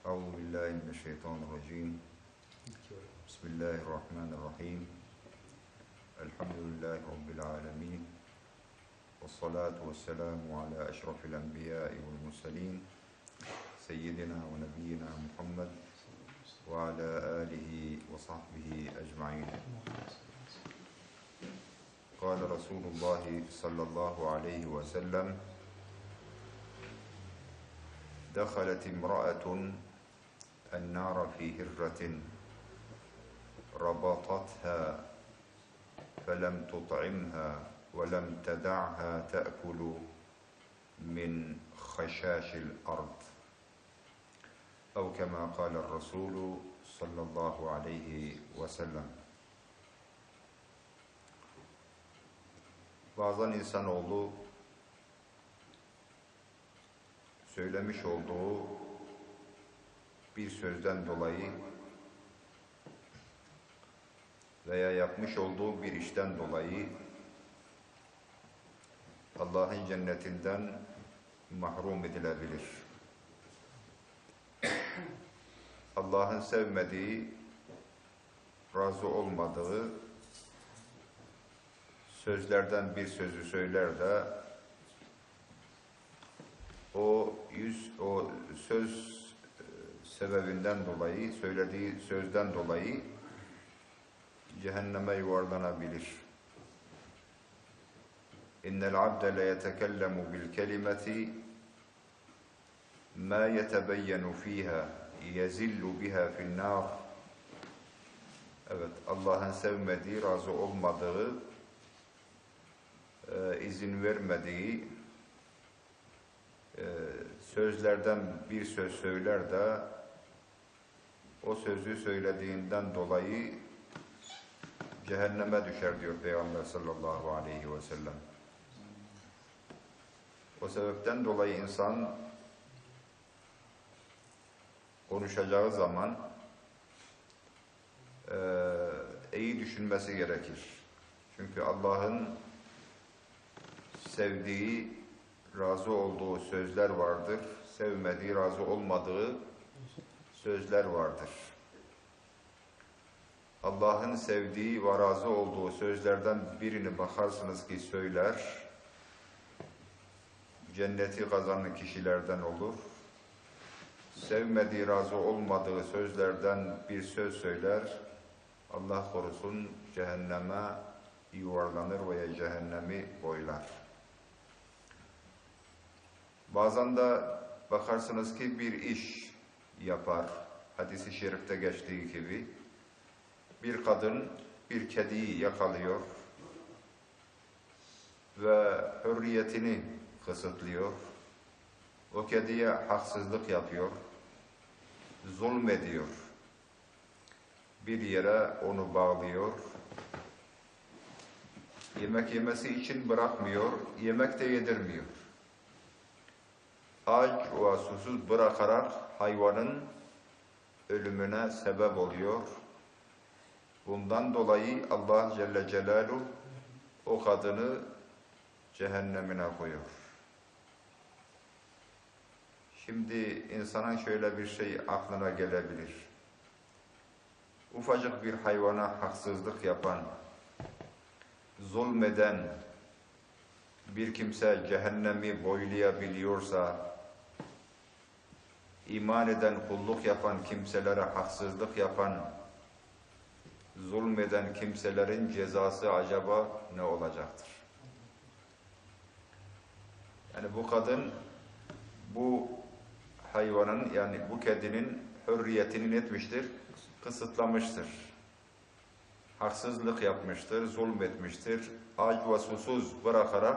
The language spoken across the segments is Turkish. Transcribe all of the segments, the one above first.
أعوذ بالله من الشيطان الرجيم. بسم الله الرحمن الرحيم. الحمد لله رب العالمين. والصلاة والسلام على أشرف الأنبياء والمرسلين سيدنا ونبينا محمد وعلى آله وصحبه أجمعين. قال رسول الله صلى الله عليه وسلم دخلت امرأة النار في هرة ربطتها فلم تطعمها ولم تدعها تأكل من خشاش الأرض. أو كما قال الرسول صلى الله عليه وسلم. Bazen insanoğlu söylemiş olduğu bir sözden dolayı veya yapmış olduğu bir işten dolayı Allah'ın cennetinden mahrum edilebilir. Allah'ın sevmediği, razı olmadığı sözlerden bir sözü söyler de o yüz o söz sebebinden dolayı söylediği sözden dolayı cehenneme yuvarlanabilir. İnnel abde le yetekellemu bil kelimeti ma yetebeyyenu fiha yezillu biha fin nar Evet, Allah'ın sevmediği, razı olmadığı, e, izin vermediği e, sözlerden bir söz söyler de o sözü söylediğinden dolayı cehenneme düşer diyor Peygamber sallallahu aleyhi ve sellem. O sebepten dolayı insan konuşacağı zaman e, iyi düşünmesi gerekir. Çünkü Allah'ın sevdiği, razı olduğu sözler vardır. Sevmediği, razı olmadığı sözler vardır. Allah'ın sevdiği ve razı olduğu sözlerden birini bakarsınız ki söyler, cenneti kazanan kişilerden olur. Sevmediği, razı olmadığı sözlerden bir söz söyler, Allah korusun cehenneme yuvarlanır veya cehennemi boylar. Bazen de bakarsınız ki bir iş yapar. Hadis-i şerifte geçtiği gibi. Bir kadın bir kediyi yakalıyor ve hürriyetini kısıtlıyor. O kediye haksızlık yapıyor, zulmediyor. Bir yere onu bağlıyor, yemek yemesi için bırakmıyor, yemek de yedirmiyor aç ve susuz bırakarak hayvanın ölümüne sebep oluyor. Bundan dolayı Allah Celle Celaluhu o kadını cehennemine koyuyor. Şimdi insana şöyle bir şey aklına gelebilir. Ufacık bir hayvana haksızlık yapan, zulmeden bir kimse cehennemi boylayabiliyorsa, iman eden, kulluk yapan kimselere haksızlık yapan, zulmeden kimselerin cezası acaba ne olacaktır? Yani bu kadın bu hayvanın yani bu kedinin hürriyetini etmiştir, kısıtlamıştır. Haksızlık yapmıştır, zulmetmiştir, aç ve susuz bırakarak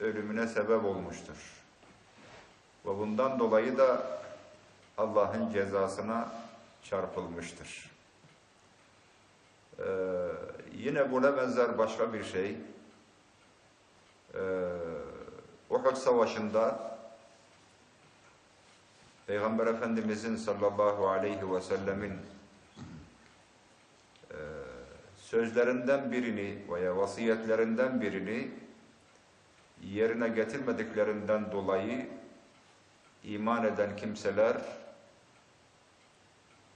ölümüne sebep olmuştur. Ve bundan dolayı da Allah'ın cezasına çarpılmıştır. Ee, yine buna benzer başka bir şey. Ee, Uhud Savaşı'nda Peygamber Efendimizin sallallahu aleyhi ve sellemin e, sözlerinden birini veya vasiyetlerinden birini yerine getirmediklerinden dolayı iman eden kimseler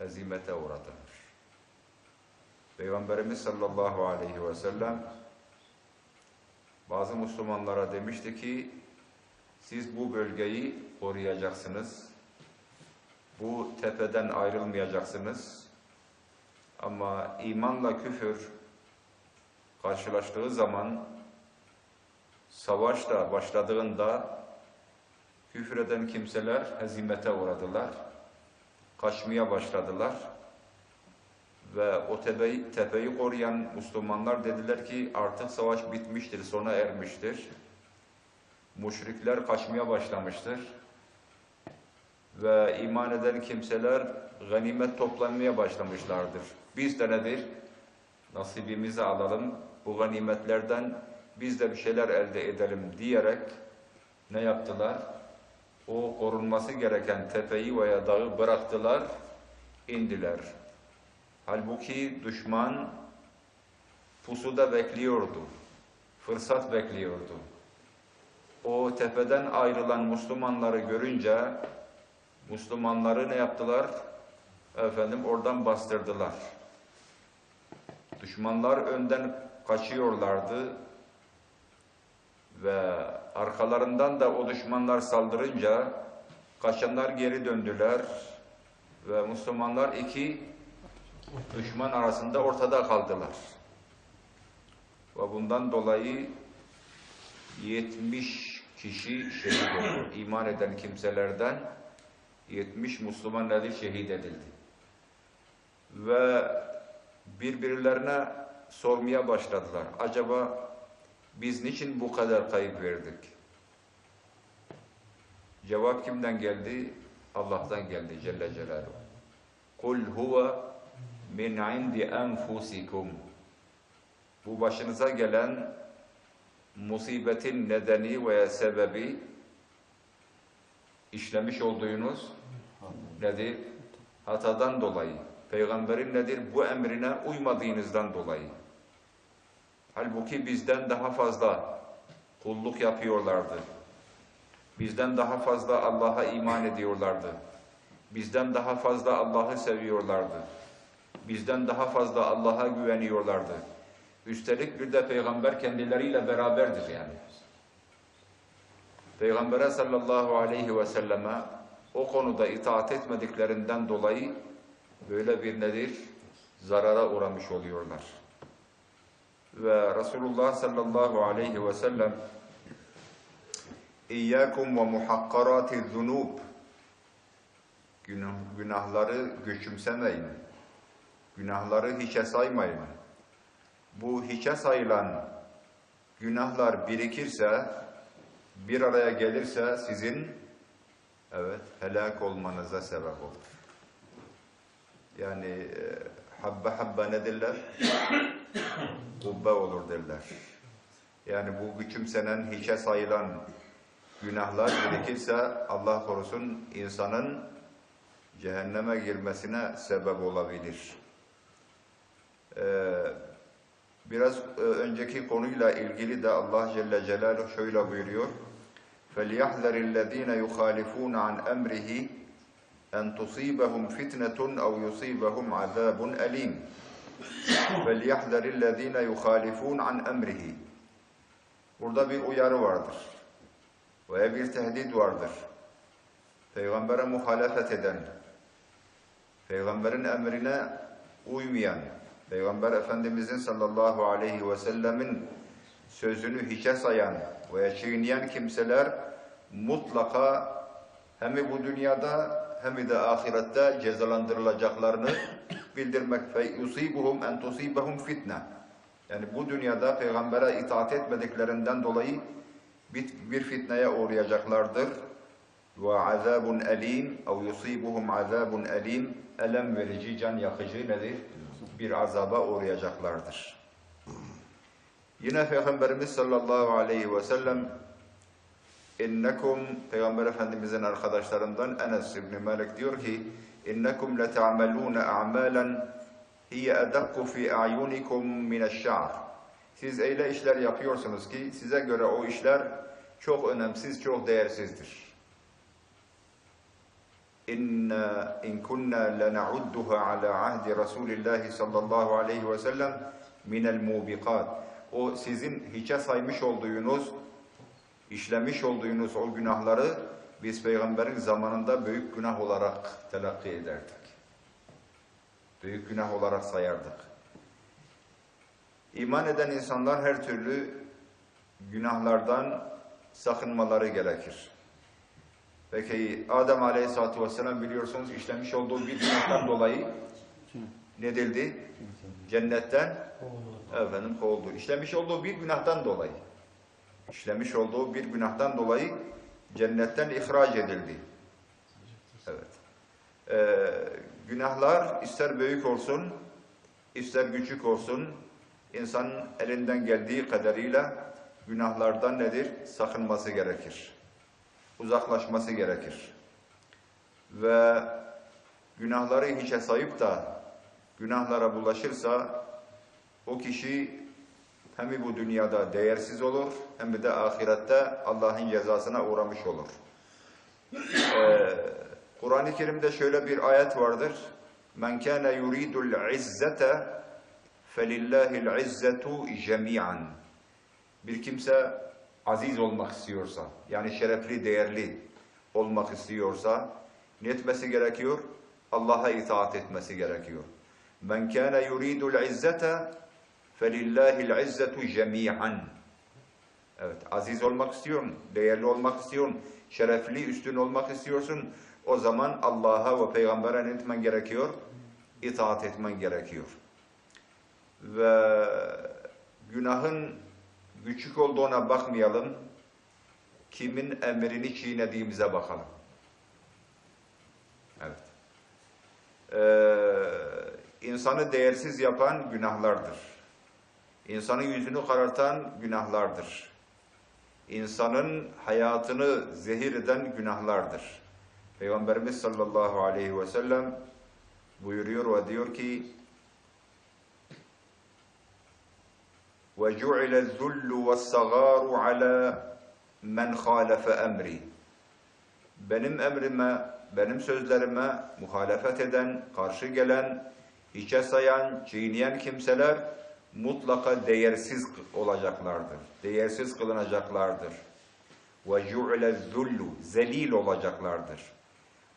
hezimete uğradılar. Peygamberimiz sallallahu aleyhi ve sellem bazı Müslümanlara demişti ki siz bu bölgeyi koruyacaksınız. Bu tepeden ayrılmayacaksınız. Ama imanla küfür karşılaştığı zaman savaş da başladığında küfreden kimseler hezimete uğradılar. Kaçmaya başladılar. Ve o tepeyi, tepeyi koruyan Müslümanlar dediler ki artık savaş bitmiştir, sona ermiştir. Müşrikler kaçmaya başlamıştır. Ve iman eden kimseler ganimet toplanmaya başlamışlardır. Biz de nedir? Nasibimizi alalım, bu ganimetlerden biz de bir şeyler elde edelim diyerek ne yaptılar? O korunması gereken tepeyi veya dağı bıraktılar, indiler. Halbuki düşman pusuda bekliyordu, fırsat bekliyordu. O tepeden ayrılan Müslümanları görünce Müslümanları ne yaptılar? Efendim oradan bastırdılar. Düşmanlar önden kaçıyorlardı ve arkalarından da o düşmanlar saldırınca kaçanlar geri döndüler ve Müslümanlar iki düşman arasında ortada kaldılar. Ve bundan dolayı 70 kişi şehit oldu. İman eden kimselerden 70 Müslüman nedir şehit edildi. Ve birbirlerine sormaya başladılar. Acaba biz niçin bu kadar kayıp verdik? Cevap kimden geldi? Allah'tan geldi Celle Celaluhu. Kul huve min indi enfusikum. Bu başınıza gelen musibetin nedeni veya sebebi işlemiş olduğunuz nedir? Hatadan dolayı. Peygamberin nedir? Bu emrine uymadığınızdan dolayı. Halbuki bizden daha fazla kulluk yapıyorlardı. Bizden daha fazla Allah'a iman ediyorlardı. Bizden daha fazla Allah'ı seviyorlardı. Bizden daha fazla Allah'a güveniyorlardı. Üstelik bir de peygamber kendileriyle beraberdir yani. Peygamber'e sallallahu aleyhi ve selleme o konuda itaat etmediklerinden dolayı böyle bir nedir? Zarara uğramış oluyorlar. Ve Resulullah sallallahu aleyhi ve sellem İyyâkum ve muhakkarâti zunûb Günahları küçümsemeyin. Günahları hiçe saymayın. Bu hiçe sayılan günahlar birikirse, bir araya gelirse sizin evet helak olmanıza sebep olur. Yani e, habbe habbe ne? Kubbe olur derler. Yani bu küçümsenen, hiçe sayılan günahlar birikirse Allah korusun insanın cehenneme girmesine sebep olabilir. Ee, biraz e, önceki konuyla ilgili de Allah Celle Celaluhu şöyle buyuruyor. فَلْيَحْذَرِ الَّذ۪ينَ يُخَالِفُونَ عَنْ اَمْرِهِ en tusibahum fitnetun ev yusibahum azabun elim. Velyahzarillezine yuhalifun an emrihi. Burada bir uyarı vardır. Veya bir tehdit vardır. Peygamber'e muhalefet eden, Peygamber'in emrine uymayan, Peygamber Efendimizin sallallahu aleyhi ve sellemin sözünü hiçe sayan veya çiğneyen kimseler mutlaka hem bu dünyada hem de ahirette cezalandırılacaklarını bildirmek fe yusibuhum en tusibahum fitne. Yani bu dünyada peygambere itaat etmediklerinden dolayı bir, fitneye uğrayacaklardır. Ve azabun elim ev yusibuhum azabun elim elem verici can yakıcı nedir? Bir azaba uğrayacaklardır. Yine Peygamberimiz sallallahu aleyhi ve sellem İnnekum Peygamber Efendimizin arkadaşlarından Enes İbni Malik diyor ki İnnekum leta'melûne a'malen hiye edakku fi a'yunikum mineşşa'r Siz öyle işler yapıyorsunuz ki size göre o işler çok önemsiz, çok değersizdir. inna in kunna lena'udduha ala ahdi Resulillah sallallahu aleyhi ve sellem minel mubiqat. O sizin hiçe saymış olduğunuz, işlemiş olduğunuz o günahları biz peygamberin zamanında büyük günah olarak telakki ederdik. Büyük günah olarak sayardık. İman eden insanlar her türlü günahlardan sakınmaları gerekir. Peki Adem Aleyhisselatü Vesselam biliyorsunuz işlemiş olduğu bir günahtan dolayı ne edildi? Cennetten efendim kovuldu. İşlemiş olduğu bir günahtan dolayı işlemiş olduğu bir günahtan dolayı cennetten ihraç edildi. Evet. Ee, günahlar ister büyük olsun, ister küçük olsun, insanın elinden geldiği kadarıyla günahlardan nedir? Sakınması gerekir. Uzaklaşması gerekir. Ve günahları hiçe sayıp da günahlara bulaşırsa o kişi hem bu dünyada değersiz olur hem de ahirette Allah'ın cezasına uğramış olur. Ee, Kur'an-ı Kerim'de şöyle bir ayet vardır. Men kana yuridul izzete felillahil izzetu cemi'an. Bir kimse aziz olmak istiyorsa, yani şerefli, değerli olmak istiyorsa ne etmesi gerekiyor? Allah'a itaat etmesi gerekiyor. Men kana yuridul izzete فَلِلَّهِ الْعِزَّةُ جَمِيعًا Evet, aziz olmak istiyorsun, değerli olmak istiyorsun, şerefli, üstün olmak istiyorsun. O zaman Allah'a ve Peygamber'e ne etmen gerekiyor? İtaat etmen gerekiyor. Ve günahın küçük olduğuna bakmayalım, kimin emrini çiğnediğimize bakalım. Evet. Ee, insanı değersiz yapan günahlardır. İnsanın yüzünü karartan günahlardır. İnsanın hayatını zehir eden günahlardır. Peygamberimiz sallallahu aleyhi ve sellem buyuruyor ve diyor ki وَجُعِلَ الذُّلُّ وَالصَّغَارُ عَلَى مَنْ خَالَفَ اَمْرِي Benim emrime, benim sözlerime muhalefet eden, karşı gelen, hiçe sayan, çiğneyen kimseler mutlaka değersiz olacaklardır. Değersiz kılınacaklardır. Ve ju'le zullu zelil olacaklardır.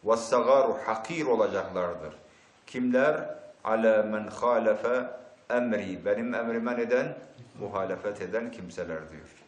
Ve sagaru hakir olacaklardır. Kimler? Ala men halefe emri. Benim emrime neden? Muhalefet eden kimseler diyor.